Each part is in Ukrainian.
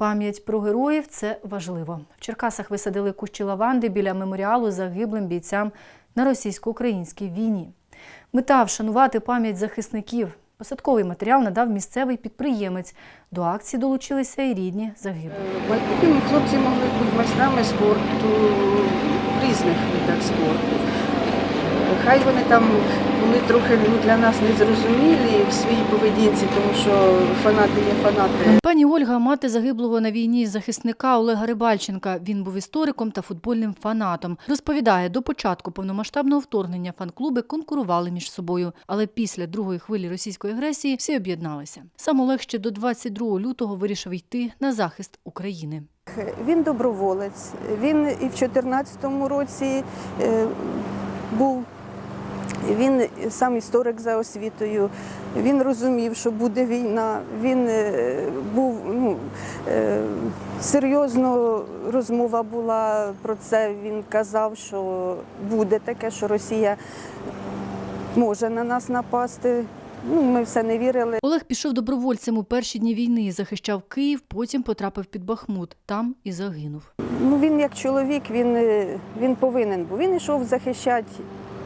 Пам'ять про героїв це важливо. В Черкасах висадили кущі лаванди біля меморіалу загиблим бійцям на російсько-українській війні. Мета вшанувати пам'ять захисників. Посадковий матеріал надав місцевий підприємець. До акції долучилися і рідні загиблих. Хлопці могли бути майстрами спорту різних видах спорту. Хай вони там були трохи ну, для нас незрозумілі в своїй поведінці, тому що фанати є фанати. Пані Ольга, мати загиблого на війні захисника Олега Рибальченка. Він був істориком та футбольним фанатом. Розповідає, до початку повномасштабного вторгнення фан-клуби конкурували між собою, але після другої хвилі російської агресії всі об'єдналися. Сам Олег ще до 22 лютого вирішив йти на захист України. Він доброволець. Він і в 2014 році е, був. Він сам історик за освітою. Він розумів, що буде війна. Він е, був ну, е, серйозно розмова була про це. Він казав, що буде таке, що Росія може на нас напасти. Ну, ми все не вірили. Олег пішов добровольцем у перші дні війни, захищав Київ, потім потрапив під Бахмут. Там і загинув. Ну, він як чоловік, він, е, він повинен був. Він йшов захищати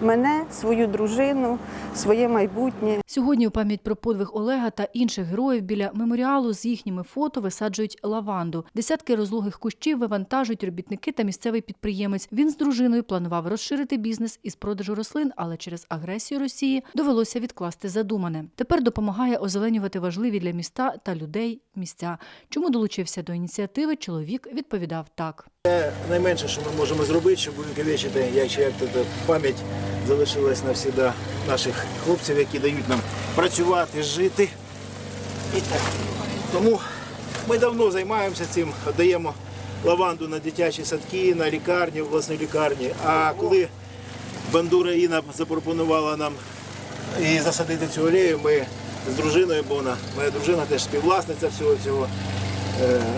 мене, свою дружину, своє майбутнє. Сьогодні у пам'ять про подвиг Олега та інших героїв біля меморіалу з їхніми фото висаджують лаванду. Десятки розлогих кущів вивантажують робітники та місцевий підприємець. Він з дружиною планував розширити бізнес із продажу рослин, але через агресію Росії довелося відкласти задумане. Тепер допомагає озеленювати важливі для міста та людей місця. Чому долучився до ініціативи? Чоловік відповідав так. найменше, що ми можемо зробити, щоб увіковічити, як, як пам'ять залишилась навсіда наших хлопців, які дають нам працювати, жити. І так. Тому ми давно займаємося цим, даємо лаванду на дитячі садки, на лікарні, обласні лікарні. А коли бандура Інна запропонувала нам і засадити цю алею, ми з дружиною, бо вона моя дружина теж співвласниця всього цього,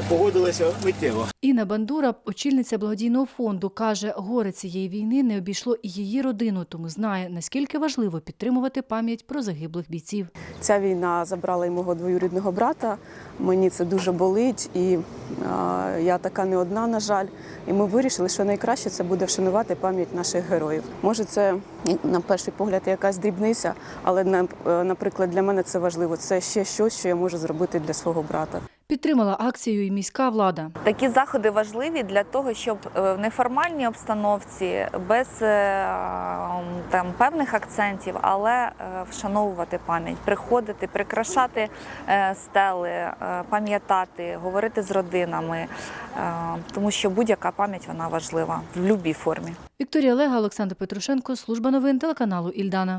погодилися миттєво. Інна Бандура, очільниця благодійного фонду, каже, горе цієї війни не обійшло і її родину, тому знає, наскільки важливо підтримувати пам'ять про загиблих бійців. Ця війна забрала й мого двоюрідного брата. Мені це дуже болить, і а, я така не одна, на жаль. І ми вирішили, що найкраще це буде вшанувати пам'ять наших героїв. Може, це на перший погляд якась дрібниця, але на- е, наприклад для мене це важливо. Це ще щось, що я можу зробити для свого брата. Підтримала акцію і міська влада. Такі заходи важливі для того, щоб е, в неформальній обстановці, без е, там певних акцентів, але е, вшановувати пам'ять, приходити, прикрашати стели, пам'ятати, говорити з родинами, тому що будь-яка пам'ять вона важлива в будь-якій формі. Вікторія Лега, Олександр Петрушенко, служба новин телеканалу Ільдана.